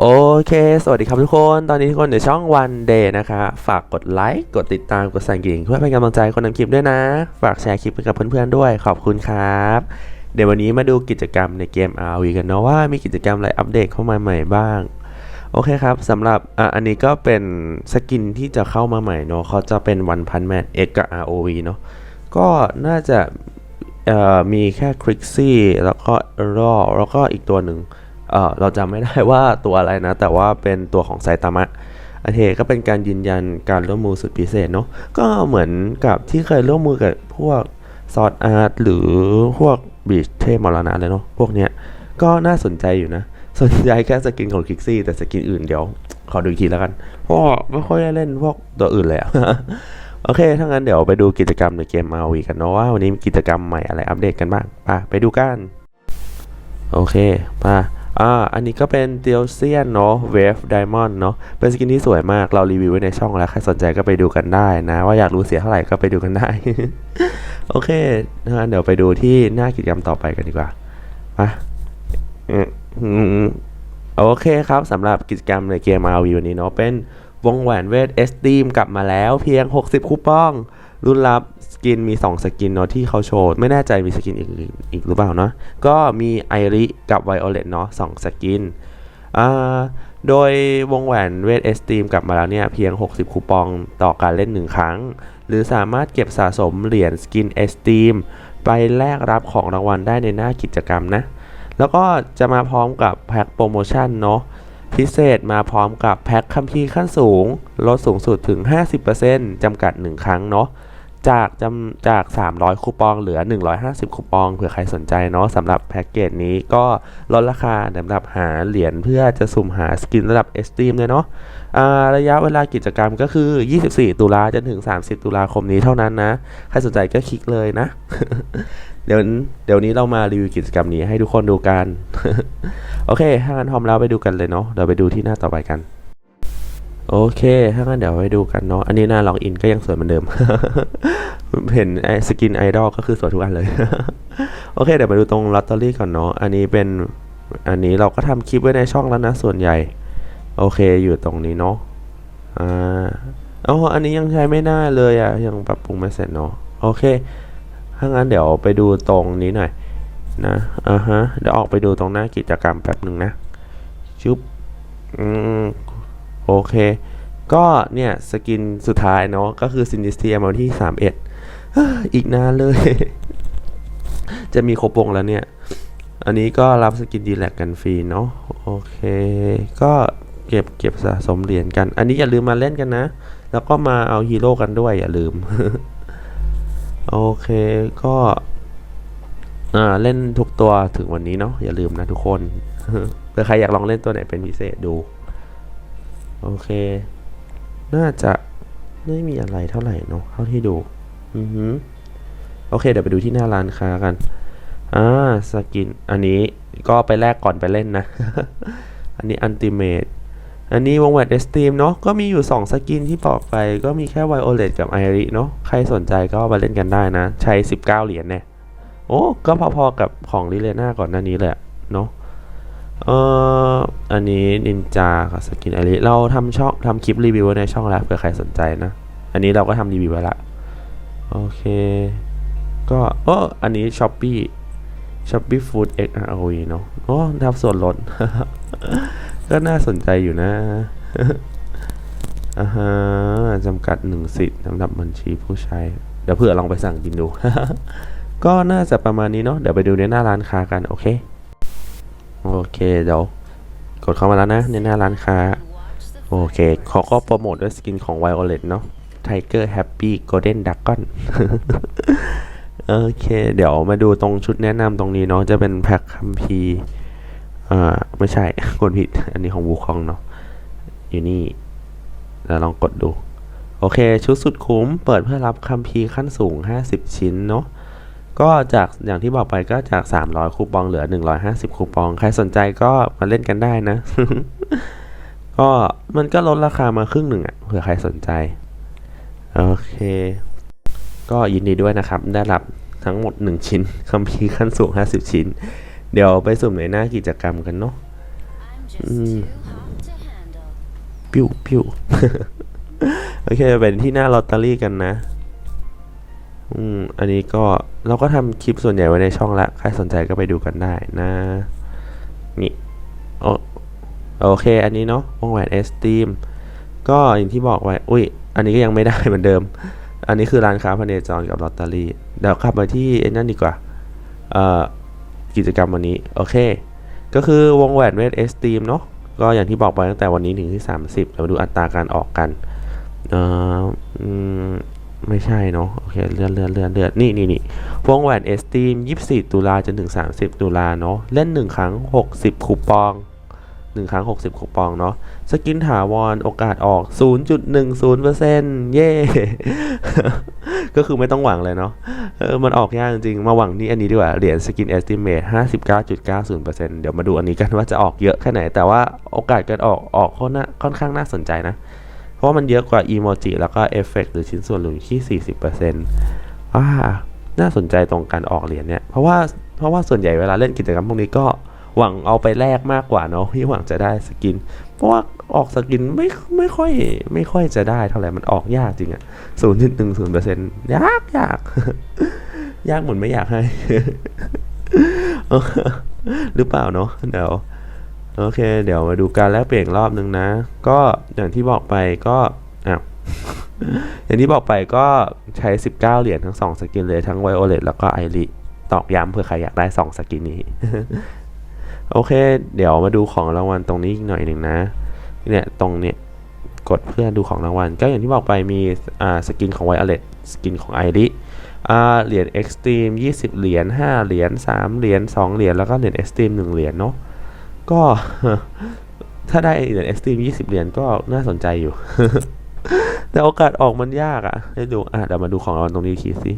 โอเค สวัสดีครับทุกคน ตอนนี้ทุกคนอยู่ช่อง One Day นะคะ ฝากกดไลค์ กดติดตาม กดสั่นกระดิ่งเพื่อเป็นกำลังใจคนทำคลิปด้วยนะ ฝากแชร์คลิปไปกับเพื่อนๆด้วย ขอบคุณครับ เดี๋ยววันนี้มาดูกิจกรรมในเกม RV กันเนาะว่ามีกิจกรรมอะไรอัปเดตเข้ามาใหม่บ้าง โอเคครับสำหรับอะอันนี้ก็เป็นสกินที่จะเข้ามาใหม่เนาะเขาจะเป็น One Punch Man X กับ ROV เนาะ ก็น่าจะอ่อมีแค่คริกซี่แล้วก็รอแล้วก็อีกตัวหนึ่ง เออเราจำไม่ได้ว่าตัวอะไรนะ แต่ว่าเป็นตัวของไซตามะโอเคก็เป็นการยืนยันการร่วมมือสุดพิเศษเนาะก็เหมือนกับที่เคยร่วมมือกับพวกซอดอาร์ตหรือพวกบีชเทพมรณะเลยเนาะพวกเนี้ยก็น่าสนใจอยู่นะ สนใจแค่สกินของคิกซี่แต่สกินอื่นเดี๋ยว ขอดูอีกทีแล้วกัน เพราะไม่ค่อยได้เล่นพวกตัวอื่นเลยอะโอเค ถ้างั้นเดี๋ยวไปดูกิจกรรมในเกม RV กันเนาะว่าวันนี้มีกิจกรรมใหม่อะไรอัปเดตกันบ้างไปไปดูกัน โอเคมา อ่าอันนี้ก็เป็นเตียวเซียนเนาะเวฟไดมอนด์เนาะเป็นสกินที่สวยมากเรารีวิวไว้ในช่องแล้วใครสนใจก็ไปดูกันได้นะ ว่าอยากรู้เสียเท่าไหร่ก็ไปดูกันได้ โอเคนะเดี๋ยวไปดูที่หน้ากิจกรรมต่อไปกันดีกว่ามาอืมอืมโอเคครับสำหรับกิจกรรมในเกม RV วันนี้เนาะเป็นวงแหวนเวทเอสตีมกลับมาแล้วเพียง 60 คูปอง รุ่นรับสกินมี 2 สกินเนาะที่เขาโชว์ ไม่แน่ใจมีสกินอีกอีกหรือเปล่าเนาะก็มีไอริกับไวโอเลตเนาะ2สกินอ่าโดยวงแหวนเวทเอสตีมกลับมาแล้วเนี่ย เพียง 60 คูปองต่อการเล่น 1 ครั้ง หรือสามารถเก็บสะสมเหรียญสกินเอสตีมไปแลกรับของรางวัลได้ในหน้ากิจกรรมนะ แล้วก็จะมาพร้อมกับแพ็คโปรโมชั่นเนาะพิเศษมาพร้อมกับแพ็คคัมภีร์ขั้นสูง ลดสูงสุดถึง 50%จำกัด 1 ครั้งเนาะ จากจำจาก 300 คูปองเหลือ 150 คูปองเผื่อใครสนใจเนาะสำหรับแพ็กเกจนี้ก็ลดราคาสำหรับหาเหรียญเพื่อจะสุ่มหาสกินระดับเอสตีมเลยเนาะระยะเวลากิจกรรมก็คือ 24 ตุลาจนถึง 30 ตุลาคมนี้เท่านั้นนะ ใครสนใจก็คลิกเลยนะ เดี๋ยวเดี๋ยวนี้เรามารีวิวกิจกรรมนี้ให้ทุกคนดูกัน โอเคถ้างั้นพร้อมแล้วไปดูกันเลยเนาะเดี๋ยวไปดูที่หน้าต่อไปกัน โอเค ถ้างั้นเดี๋ยวไปดูกันเนาะ อันนี้หน้าล็อกอินก็ยังสวยเหมือนเดิม เห็นไอสกินไอดอลก็คือสวยทุกอันเลย โอเค เดี๋ยวมาดูตรงลอตเตอรี่ก่อนเนาะ อันนี้เป็น อันนี้เราก็ทำคลิปไว้ในช่องแล้วนะส่วนใหญ่ โอเค อยู่ตรงนี้เนาะ อ่าอ๋ออันนี้ยังใช้ไม่ได้เลยอะ่ะ ยังปรับปรุงไม่เสร็จเนาะ โอเค ถ้างั้นเดี๋ยวไปดูตรงนี้หน่อยนะ อ่าฮะ เดี๋ยวออกไปดูตรงหน้ากิจกรรมแป๊บหนึ่งนะ ชุบ อืม โอเค ก็เนี่ย สกินสุดท้ายเนาะก็คือซินิสเทียมาที่ 31เอ้ออีกนานเลย จะมีครบวงแล้วเนี่ย อันนี้ก็รับสกินดีแลกกันฟรีเนาะโอเค ก็เก็บเก็บสะสมเหรียญกัน อันนี้อย่าลืมมาเล่นกันนะ แล้วก็มาเอาฮีโร่กันด้วยอย่าลืม โอเคก็เล่นทุกตัวถึงวันนี้เนาะอย่าลืมนะทุกคนเผื่อใครอยากลองเล่นตัวไหนเป็นพิเศษดู โอเค น่าจะไม่มีอะไรเท่าไหร่เนาะเท่าที่ดู อือฮึโอเค เดี๋ยวไปดูที่หน้าร้านค้ากัน อ่า สกิน อันนี้ก็ไปแลกก่อนไปเล่นนะ อันนี้อันติเมตอันนี้วงแหวนเอสตีมเนาะ ก็มีอยู่ 2 สกินที่บอกไป ก็มีแค่ไวโอเลตกับไอริเนาะ ใครสนใจก็มาเล่นกันได้นะ ใช้ 19 เหรียญเนี่ย โอ้ ก็พอๆกับของลิเลน่าก่อนหน้านี้เละ เนาะ เอ่ออันนี้นินจากับสกินอริเราทำช่องทำคลิปรีวิวไว้ในช่องแล้วเผื่อใครสนใจนะ อันนี้เราก็ทำรีวิวไว้ละ โอเค ก็โอ้อันนี้ช้อปปี้ช้อปปี้ฟู้ดเอ็กอาร์วีเนาะโอ้ได้รับส่วนลด ก็น่าสนใจอยู่นะอ่าฮะจำกัดหนึ่งสิทธิ์สำหรับบัญชีผู้ใช้ เดี๋ยวเผื่อลองไปสั่งกินดู ก็น่าจะประมาณนี้เนาะเดี๋ยวไปดูในหน้าร้านค้ากัน โอเค โอเคเดี๋ยวกดเข้ามาแล้วนะ ในหน้าร้านค้า โอเคเขาก็โปรโมทด้วยสกินของ Violet เนาะ Tiger Happy Golden Dragon โอเค เดี๋ยวมาดูตรงชุดแนะนำตรงนี้เนาะ จะเป็นแพ็คคัมภีอ่าไม่ใช่กดผิด อันนี้ของวูคองเนาะ อยู่นี่เราลองกดดู โอเค ชุดสุดคุ้ม เปิดเพื่อรับคัมภีขั้นสูง 50 ชิ้นเนาะ ก็จากอย่างที่บอกไปก็จาก 300 คูปองเหลือ 150 คูปอง ใครสนใจก็มาเล่นกันได้นะ ก็มันก็ลดราคามาครึ่งหนึ่งอะเผื่อใครสนใจ โอเค ก็ยินดีด้วยนะครับ ได้รับทั้งหมด 1 ชิ้นคัมภีร์ขั้นสูง 50 ชิ้น เดี๋ยวไปสุ่มในหน้ากิจกรรมกันเนาะอืมปิ้วปิ้วโอเคเป็นที่หน้าลอตเตอรี่กันนะ อืมอันนี้ก็เราก็ทำคลิปส่วนใหญ่ไว้ในช่องละ ใครสนใจก็ไปดูกันได้นะนี่โอเค อันนี้เนาะวงแหวนเอสตีมก็อย่างที่บอกไว้ อุ้ย อันนี้ก็ยังไม่ได้เหมือนเดิม อันนี้คือร้านค้าพเนจรกับลอตเตอรี่ เดี๋ยวขับมาที่ไอ้นั่นดีกว่า เอ่อ กิจกรรมวันนี้ โอเค ก็คือวงแหวนเวทเอสตีมเนาะ ก็อย่างที่บอกไปตั้งแต่วันนี้ถึงที่ 30 เรามาดูอัตราการออกกัน เอ่ออืม ไม่ใช่เนาะโอเคเลื่อนเลื่อนเลื่อนเลื่อนนี่นี่นี่วงแหวนเอสตีม24 ตุลาจนถึง 30 ตุลาเนาะเล่น 1 ครั้ง 60 คูปอง 1 ครั้ง 60 คูปองเนาะสกินถาวรโอกาสออก 0.10%เย่ก็คือไม่ต้องหวังเลยเนาะเออมันออกยากจริงๆมาหวังนี่อันนี้ดีกว่าเหรียญสกิน estimate 59.90%เก้าจุดเก้าศูนย์เปอร์เซ็นต์เดี๋ยวมาดูอันนี้กันว่าจะออกเยอะแค่ไหน แต่ว่าโอกาสการออกออกค่อนข้างน่าสนใจนะ เพราะว่ามันเยอะกว่าอีโมจิแล้วก็เอฟเฟกหรือชิ้นส่วนหรือที่ 40%อ่าน่าสนใจตรงการออกเหรียญเนี่ย เพราะว่าเพราะว่าส่วนใหญ่เวลาเล่นกิจกรรมพวกนี้ก็หวังเอาไปแลกมากกว่าเนาะที่หวังจะได้สกิน เพราะว่าออกสกินไม่ไม่ค่อยไม่ค่อยจะได้เท่าไหร่มันออกยากจริงอะศูนย์จุดหนึ่งศูนย์เปอร์เซ็นต์ยากยากยากเหมือนไม่อยากให้หรือเปล่าเนาะเดี๋ยว โอเค เดี๋ยวมาดูการแลกเปลี่ยนรอบนึงนะ ก็อย่างที่บอกไปก็อ้าวอย่างที่บอกไปก็ใช้ 19 เหรียญทั้ง 2 สกินเลยทั้งไวโอเลตแล้วก็ไอริตอกย้ำเพื่อใครอยากได้ 2 สกินนี้ โอเค เดี๋ยวมาดูของรางวัลตรงนี้อีกหน่อยหนึ่งนะ เนี่ยตรงเนี้ยกดเพื่อดูของรางวัล ก็อย่างที่บอกไปมีอ่าสกินของไวโอเลตสกินของไอริอ่าเหรียญเอ็กซ์ตรีม20 เหรียญ5เหรียญ3เหรียญ2เหรียญแล้วก็เหรียญเอ็กซ์ตรีม1เหรียญเนาะ ก็ถ้าได้เหรียญเอ็กซ์ตรีม20เหรียญก็น่าสนใจอยู่ แต่โอกาสออกมันยากอะ่ะให้ดูอะเดี๋ยวมาดูของรางวัลตรงนี้อีสิ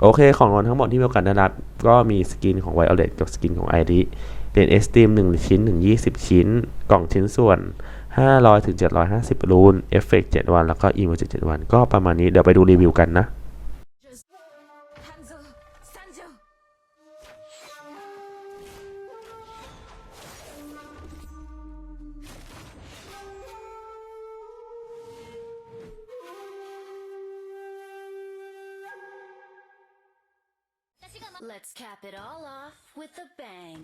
โอเค ของรางวัลทั้งหมดที่มีโอกาสได้รับ ก็มีสกินของ Violet กับสกินของ ID เหรียญเอ็กซ์ตรีม1ชิ้นถึง20ชิ้น กล่องชิ้นส่วน500ถึง750รูนเอฟเฟกต์7วัน แล้วก็อีโมจิ7วัน ก็ประมาณนี้เดี๋ยวไปดูรีวิวกันนะ Let's cap it all off with a bang.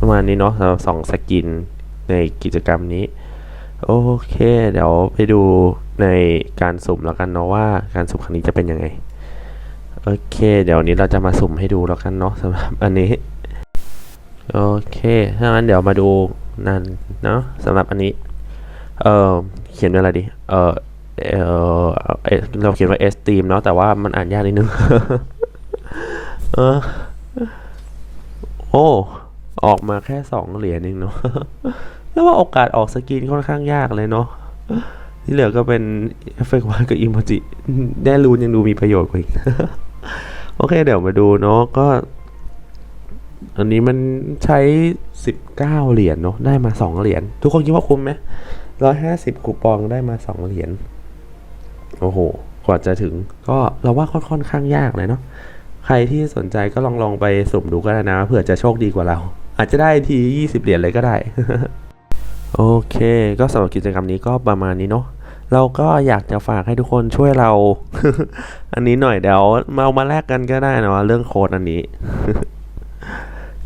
ประมาณนี้เนาะสำหรับสองสกินในกิจกรรมนี้ โอเค เดี๋ยวไปดูในการสุ่มแล้วกันเนาะว่าการสุ่มครั้งนี้จะเป็นยังไง โอเค เดี๋ยวนนี้เราจะมาสุ่มให้ดูแล้วกันเนาะสำหรับอันนี้ โอเคถ้างั้นเดี๋ยวมาดูนั่นเนาะสำหรับอันนี้ เออเขียนว่าอะไรดี เออ เออเราเขียนว่า esteem เนาะแต่ว่ามันอ่านยากนิดนึงเออโอ้ ออกมาแค่สองเหรียญเองเนาะแล้วว่าโอกาสออกสกินค่อนข้างยากเลยเนาะที่เหลือก็เป็นเอฟเฟกต์วานกับอิโมจิได้รูนยังดูมีประโยชน์กว่าอีกโอเค เดี๋ยวมาดูเนาะก็ อันนี้มันใช้19เหรียญเนาะได้มา2เหรียญทุกคนคิดว่าคุ้มไหมร้อยห้าสิบคูปองได้มา2เหรียญ โอ้โห กว่าจะถึง ก็เราว่าค่อนค่อนข้างยากเลยเนาะใครที่สนใจก็ลองลองไปสุ่มดูก็ได้นะเผื่อจะโชคดีกว่าเรา อาจจะได้ที 20 เหรียญเลยก็ได้ โอเค ก็สำหรับกิจกรรมนี้ก็ประมาณนี้เนาะเราก็อยากจะฝากให้ทุกคนช่วยเรา อันนี้หน่อยเดี๋ยวมาเอามาแลกกันก็ได้นะเรื่องโค้ดอันนี้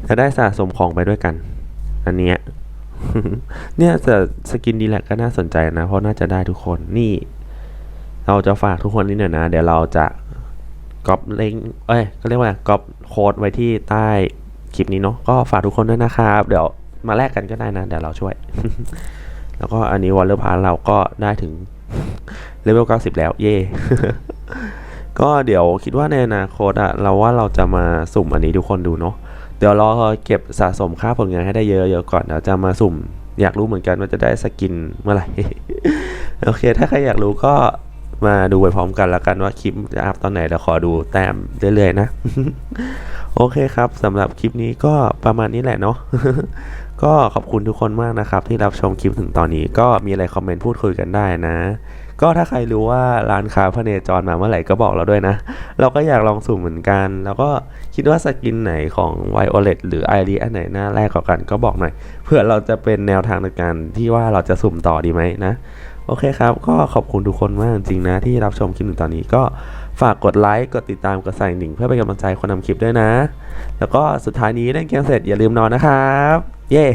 จะได้สะสมของไปด้วยกัน อันเนี้ยเนี่ยแต่สกินดีแลกก็น่าสนใจนะ เพราะน่าจะได้ทุกคนนี่ เราจะฝากทุกคนนิดหน่อยนะ เดี๋ยวเราจะก๊อปลิงก์เอ้ยก็เรียกว่าก๊อปโค้ดไว้ที่ใต้คลิปนี้เนาะก็ฝากทุกคนด้วยนะครับ เดี๋ยวมาแลกกันก็ได้นะ เดี๋ยวเราช่วย แล้วก็อันนี้วอลเลอร์พาเราก็ได้ถึงเลเวล90 แล้ว เย่ก็เดี๋ยวคิดว่าในอนาคตอะเราว่าเราจะมาสุ่มอันนี้ทุกคนดูเนาะเดี๋ยวรอเก็บสะสมค่าผลงานให้ได้เยอะๆก่อนเดี๋ยวจะมาสุ่ม อยากรู้เหมือนกันว่าจะได้สกินเมื่อไหร่โอเค ถ้าใครอยากรู้ก็ มาดูไปพร้อมกันแล้วกันว่าคลิปจะอัพตอนไหนเดี๋ยวขอดูแต้มเรื่อยๆนะ โอเคครับสำหรับคลิปนี้ก็ประมาณนี้แหละเนาะก็ขอบคุณทุกคนมากนะครับ ที่รับชมคลิปถึงตอนนี้ก็มีอะไรคอมเมนต์พูดคุยกันได้นะ ก็ถ้าใครรู้ว่าร้านค้าพเนจรมาเมื่อไหร่ก็บอกเราด้วยนะ เราก็อยากลองสุ่มเหมือนกัน แล้วก็คิดว่าสกินไหนของ Violet หรือ i r i อันไหนน่าแรกกว่ากันก็บอกหน่อยเพื่อเราจะเป็นแนวทางในการที่ว่าเราจะสุ่มต่อดีไหมนะ โอเคครับ ก็ขอบคุณทุกคนมากจริงๆนะ ที่รับชมคลิปถึงตอนนี้ก็ฝากกดไลค์กดติดตามกดสั่นดิ่งเพื่อเป็นกำลังใจคนทำคลิปด้วยนะ แล้วก็สุดท้ายนี้เล่นเกมเสร็จอย่าลืมนอนนะครับ เย้